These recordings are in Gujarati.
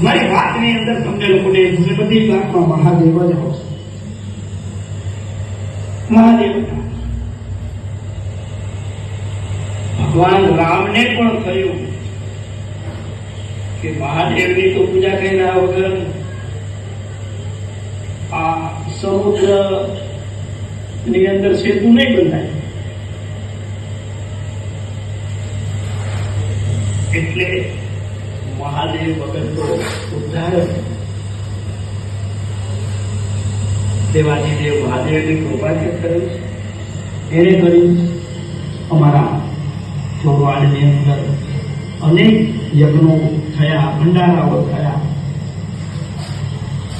મારી વાતની અંદર તમને લોકોને મને બધી વાતમાં મહાદેવ જ આવશે મહાદેવ જ આવશે. ભગવાન રામને પણ થયું કે મહાદેવની તો પૂજા કર્યા વગર આ સમુદ્રની અંદર સેતુ નહીં બંધાય એટલે મહાદેવ વગર તો ઉદ્ધાર દેવ મહાદેવની કૃપા જે કરી છે, એને કર્યું અમારા ચોરવાડની અંદર અનેક યજ્ઞો થયા, ભંડારાઓ થયા.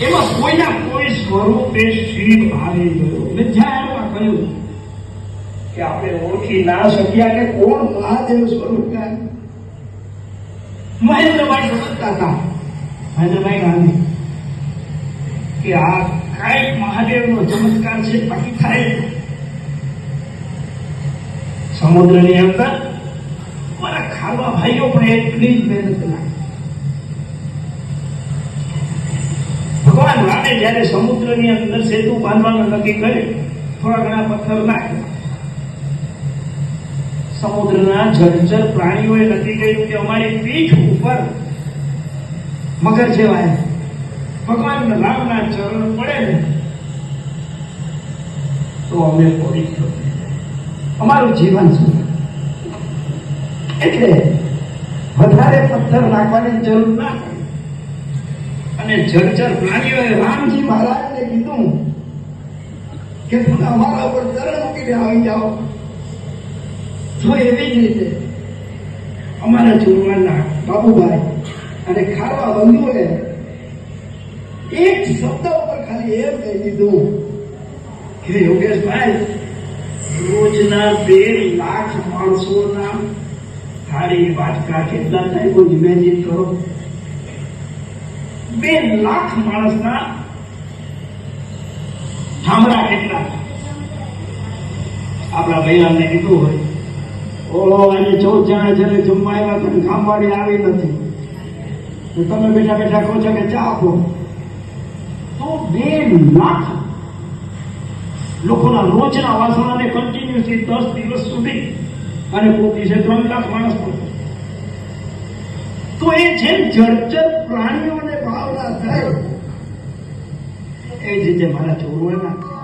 એમાં કોઈના કોઈ સ્વરૂપે શિવ આવી ગયો. મેં જ્યાં કહ્યું કે આપણે ઓળખી ના શક્યા કે કોણ મહાદેવ સ્વરૂપ કાંઈ મહેન્દ્રભાઈ સમજતા હતા મહેન્દ્રભાઈ ગાંધી કે આ કાંઈક મહાદેવનો ચમત્કાર છે બાકી થાય જ નહીં. સમુદ્રની અંદર મારા ખાવા ભાઈઓ પણ એટલી જ મહેનત લાગી ભગવાન રામે જ્યારે સમુદ્રની અંદર સેતુ બાંધવાનું નક્કી કર્યું થોડા ઘણા પથ્થર નાખ્યા. સમુદ્રના જળચર પ્રાણીઓએ નક્કી કર્યું કે અમારી પીઠ ઉપર મગર જેવાય ભગવાન રામના ચરણ પડે ને, તો અમે પવિત્ર અમારું જીવન શું એટલે વધારે પથ્થર નાખવાની જરૂર ના અને જળચર પ્રાણીઓએ રામજી મહારાજને કીધું કે તમે અમારા ઉપર ચરણ મૂકીને આવી જાઓ. તો એવી જ રીતે. અમારા જોડવાના બાબુભાઈ અને ખારવા બંધુઓને એક શબ્દ ઉપર ખાલી એમ કહી દીધું કે, યોગેશભાઈ, રોજના બે લાખ માણસોના થાળી વાટકા કેટલા થાય કોઈ ઇમેજિન કરો? બે લાખ માણસના ઠામડા કેટલા? આપણા ભૈયાને કીધું હોય. ઓ અને ચૌદ જણા જ્યારે જમવાયેલા તને કામવાળી આવી નથી. તમે બેઠા બેઠા કહો છો કે ચા આપો. તો બે લાખ લોકોના રોજના વાસણાને કન્ટિન્યુઅસલી દસ દિવસ સુધી અને કોઈ દિવસે ત્રણ લાખ માણસ તો એ જેમ જળચર પ્રાણીઓને ભાવના થાય. એ જ રીતે મારા ચોરવાના.